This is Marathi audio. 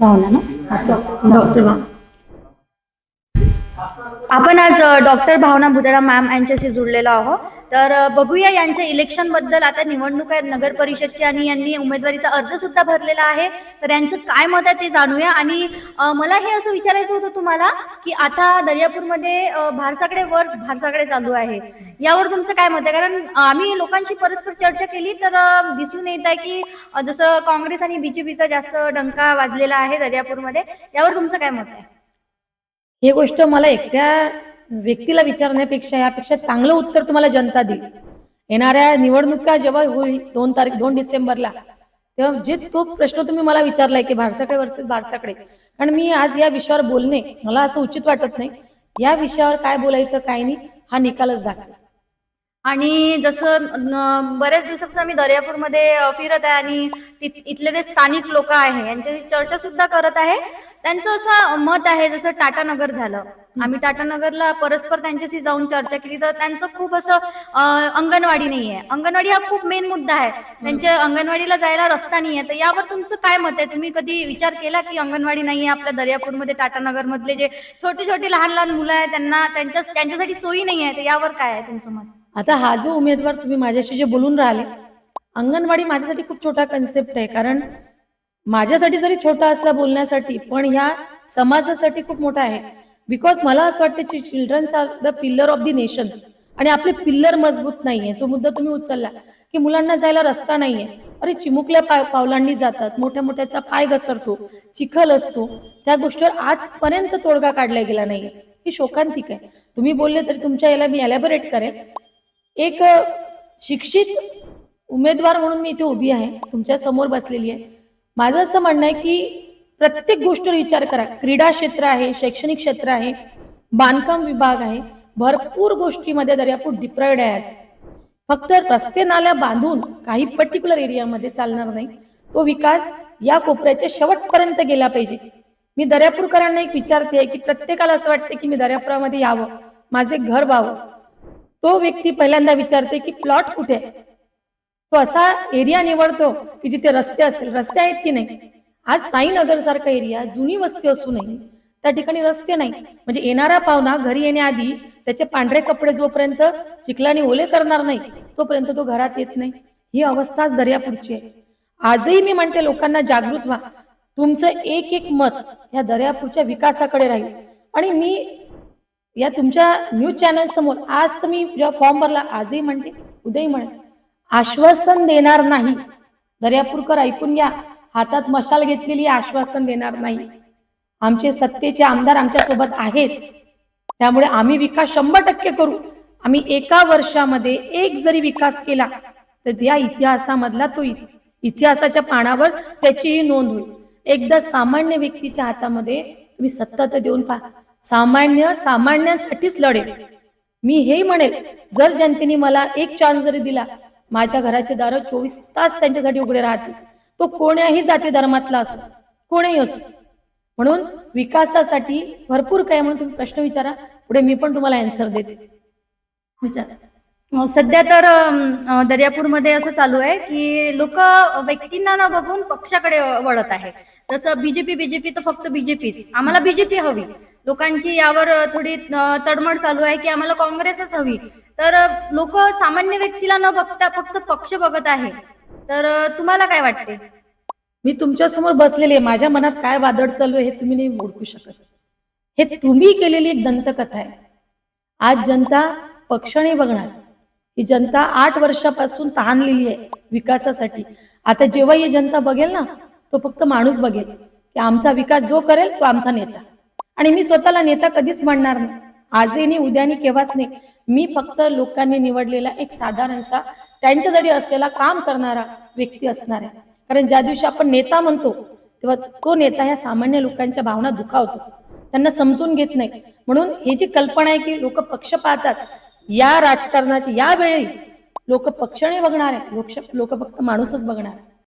भावना ना डॉक्टर भावना आपण आज डॉक्टर भावना बुदडा मॅम यांच्याशी जुळलेलो आहोत. तर बघूया यांच्या इलेक्शनबद्दल. आता निवडणूक आहे नगर परिषदची आणि यांनी उमेदवारीचा अर्ज सुद्धा भरलेला आहे. तर यांचं काय मत आहे ते जाणूया. आणि मला हे असं विचारायचं होतं तुम्हाला की आता दर्यापूरमध्ये भारसाकडे वर्ष भारसाकडे चालू आहे. यावर तुमचं काय मत आहे? कारण आम्ही लोकांशी परस्पर चर्चा केली तर दिसून येत आहे की जसं काँग्रेस आणि बीजेपीचा जास्त डंका वाजलेला आहे दर्यापूरमध्ये. यावर तुमचं काय मत आहे? ही गोष्ट मला एकट्या व्यक्तीला विचारण्यापेक्षा यापेक्षा चांगलं उत्तर तुम्हाला जनता देईल. येणाऱ्या निवडणुका जेव्हा होईल दोन तारीख दोन डिसेंबरला तेव्हा जे तो प्रश्न तुम्ही मला विचारलाय की भारसाकडे वर्सेस भारसाकडे कारण मी आज या विषयावर बोलणे मला असं उचित वाटत नाही. या विषयावर काय बोलायचं काय नाही हा निकालच दाखल आणि जसं बऱ्याच दिवसापासून आम्ही दर्यापूरमध्ये फिरत आहे आणि इथले जे स्थानिक लोक आहे यांच्याशी चर्चा सुद्धा करत आहे. त्यांचं असं मत आहे जसं टाटानगर झालं. आम्ही टाटानगरला परस्पर त्यांच्याशी जाऊन चर्चा केली तर त्यांचं खूप असं अंगणवाडी नाही आहे अंगणवाडी हा खूप मेन मुद्दा आहे. त्यांच्या अंगणवाडीला जायला रस्ता नाही आहे तर यावर तुमचं काय मत आहे? तुम्ही कधी विचार केला की अंगणवाडी नाही आहे आपल्या दर्यापूरमध्ये टाटानगर मधले जे छोटे छोटे लहान लहान मुलं आहेत त्यांना त्यांच्या त्यांच्यासाठी सोयी नाही आहे तर यावर काय आहे तुमचं मत? आता हा जो उमेदवार तुम्ही माझ्याशी जे बोलून राहिले अंगणवाडी माझ्यासाठी खूप छोटा कन्सेप्ट आहे. कारण माझ्यासाठी जरी छोटा असला बोलण्यासाठी पण ह्या समाजासाठी खूप मोठा आहे. बिकॉज मला असं वाटतं childrens are the pillar of the nation आणि आपले पिल्लर मजबूत नाहीये. जो मुद्दा तुम्ही उचलला की मुलांना जायला रस्ता नाहीये. अरे चिमुकल्या पाय पावलांनी जातात मोठ्या मोठ्याचा पाय घसरतो चिखल असतो. त्या गोष्टीवर आजपर्यंत तोडगा काढला गेला नाहीये. ही शोकांतिक आहे. तुम्ही बोलले तरी तुमच्या याला मी एलॅबोरेट करेल एक शिक्षित उमेदवार म्हणून मी इथे उभी आहे. तुमच्यासमोर बसलेली आहे. माझं असं म्हणणं आहे की प्रत्येक गोष्टीवर विचार करा. क्रीडा क्षेत्र आहे शैक्षणिक क्षेत्र आहे बांधकाम विभाग आहे. भरपूर गोष्टीमध्ये दर्यापूर डिप्रायड आहे आज. फक्त रस्ते नाल्या बांधून काही पर्टिक्युलर एरियामध्ये चालणार नाही. तो विकास या कोपऱ्याच्या शेवटपर्यंत गेला पाहिजे. मी दर्यापूरकरांना एक विचारते की प्रत्येकाला असं वाटतं की मी दर्यापुरामध्ये यावं. माझे घर व्हावं. तो व्यक्ती पहिल्यांदा विचारते की प्लॉट कुठे आहे? तो असा एरिया निवडतो की जिथे रस्ते असेल रस्ते आहेत की नाही? आज साईनगर सारखा एरिया जुनी वस्ती असूनही त्या ठिकाणी रस्ते नाही. म्हणजे येणारा पाहुणा घरी येण्याआधी त्याचे पांढरे कपडे जोपर्यंत चिखलाने ओले करणार नाही तोपर्यंत तो घरात येत नाही. ही अवस्थाच दर्यापूरची आहे. आजही मी म्हणते लोकांना जागृत व्हा. तुमचं एक एक मत या दर्यापूरच्या विकासाकडे राहील. आणि मी या तुमच्या न्यूज चॅनल समोर. आज तुम्ही जेव्हा फॉर्म भरला आजही म्हणते उद्याही म्हणे आश्वासन देणार नाही. दर्यापूरकर ऐकून घ्या. हातात मशाल घेतलेली आश्वासन देणार नाही. आमचे सत्तेचे आमदार आमच्यासोबत आहेत. त्यामुळे आम्ही विकास शंभर टक्के करू. आम्ही एका वर्षामध्ये एक जरी विकास केला तर या इतिहासामधला तो इतिहासाच्या पानावर त्याचीही नोंद होईल. एकदा सामान्य व्यक्तीच्या हातामध्ये तुम्ही सत्ता तर देऊन पहा. सामान्य सामान्यांसाठीच लढेल. मी हे म्हणेल जर जनतेने मला एक चान्स जरी दिला माझ्या घराचे दार चोवीस तास त्यांच्यासाठी उघडे राहतील. तो कोण्याही जाती धर्मातला असो कोणीही असो. म्हणून विकासासाठी भरपूर काय म्हणून तुम्ही प्रश्न विचारा पुढे मी पण तुम्हाला अँसर देते. विचारा. सध्या तर दर्यापूरमध्ये असं चालू आहे की लोक व्यक्तींना न बघून पक्षाकडे वळत आहे. जसं बीजेपी बीजेपी तर फक्त बीजेपीच आम्हाला बीजेपी हवी. लोकांची यावर थोडी तडमड चालू आहे की आम्हाला काँग्रेसच हवी. तर लोक सामान्य व्यक्तीला न बघता फक्त पक्ष बघत आहे. तर तुम्हाला काय वाटते? मी तुमच्यासमोर बसलेली आहे. माझ्या मनात काय वादळ चालू आहे हे तुम्ही नाही ओळखू शकत. हे तुम्ही केलेली एक दंतकथा आहे. आज जनता पक्ष नाही बघणार ही जनता आठ वर्षापासून तहानलेली आहे विकासासाठी. आता जेव्हा ही जनता बघेल ना तो फक्त माणूस बघेल की आमचा विकास जो करेल तो आमचा नेता. आणि मी स्वतःला नेता कधीच म्हणणार नाही. आजही नाही केव्हाच नाही. मी फक्त लोकांनी निवडलेला एक साधारणसा त्यांच्यासाठी असलेला काम करणारा व्यक्ती असणार आहे. कारण ज्या दिवशी आपण नेता म्हणतो तेव्हा तो नेता ह्या सामान्य लोकांच्या भावना दुखावतो. त्यांना समजून घेत नाही. म्हणून ही जी कल्पना आहे की लोक पक्ष पाहतात या राजकारणाची या वेळी लोक पक्ष नाही बघणार आहे. लोक लोक फक्त माणूसच बघणार आहे.